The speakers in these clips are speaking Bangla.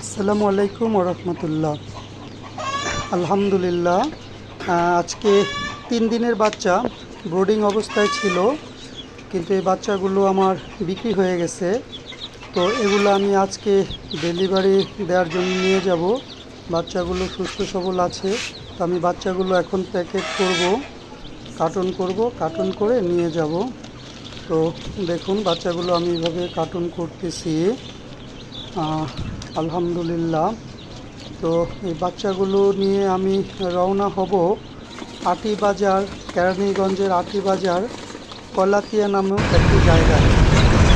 আসসালামু আলাইকুম রহমতুল্লাহ। আলহামদুলিল্লাহ আজকে তিন দিনের বাচ্চা, ব্রোডিং অবস্থায় ছিল, কিন্তু এই বাচ্চাগুলো আমার বিক্রি হয়ে গেছে। তো এগুলো আমি আজকে ডেলিভারি দেওয়ার জন্য নিয়ে যাব। বাচ্চাগুলো সুস্থ সবল আছে, তো আমি বাচ্চাগুলো এখন প্যাকেট করব, কার্টন করব, কার্টন করে নিয়ে যাব। তো দেখুন, বাচ্চাগুলো আমি এভাবে কার্টন করতেছি। আলহামদুলিল্লাহ। তো এই বাচ্চাগুলো নিয়ে আমি রওনা হব আটি বাজার কেরানীগঞ্জের আটি বাজার কলাতিয়া নামেও একটি জায়গায়।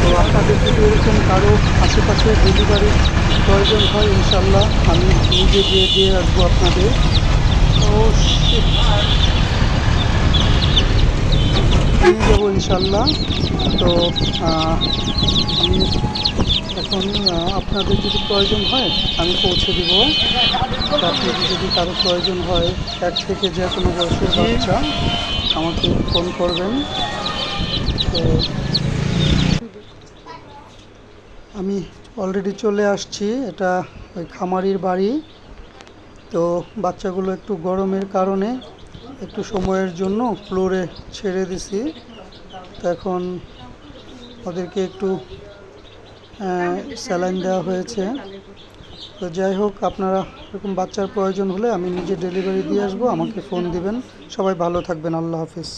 তো আপনাদের যদি এরকম কারও আশেপাশে ডেলিভারি প্রয়োজন হয় ইনশাল্লাহ আমি নিজে গিয়ে দিয়ে রাখব আপনাদের। shit! নিয়ে যাব ইনশাল্লাহ তো আমি এখন আপনাদের যদি প্রয়োজন হয় আমি পৌঁছে দিব। আপনাদের যদি কারও প্রয়োজন হয় এক থেকে যে কোনো বয়সের বাচ্চা আমাকে ফোন করবেন। তো আমি অলরেডি চলে আসছি। এটা ওই খামারির বাড়ি। তো বাচ্চাগুলো একটু গরমের কারণে একটু সময়ের জন্য ফ্লোরে ছেড়ে দিছি। তো এখন ওদেরকে একটু স্যালাইন দেওয়া হয়েছে। তো যাই হোক, আপনারা এরকম বাচ্চার প্রয়োজন হলে আমি নিজে ডেলিভারি দিয়ে আসব, আমাকে ফোন দিবেন। সবাই ভালো থাকবেন, আল্লাহ হাফিজ।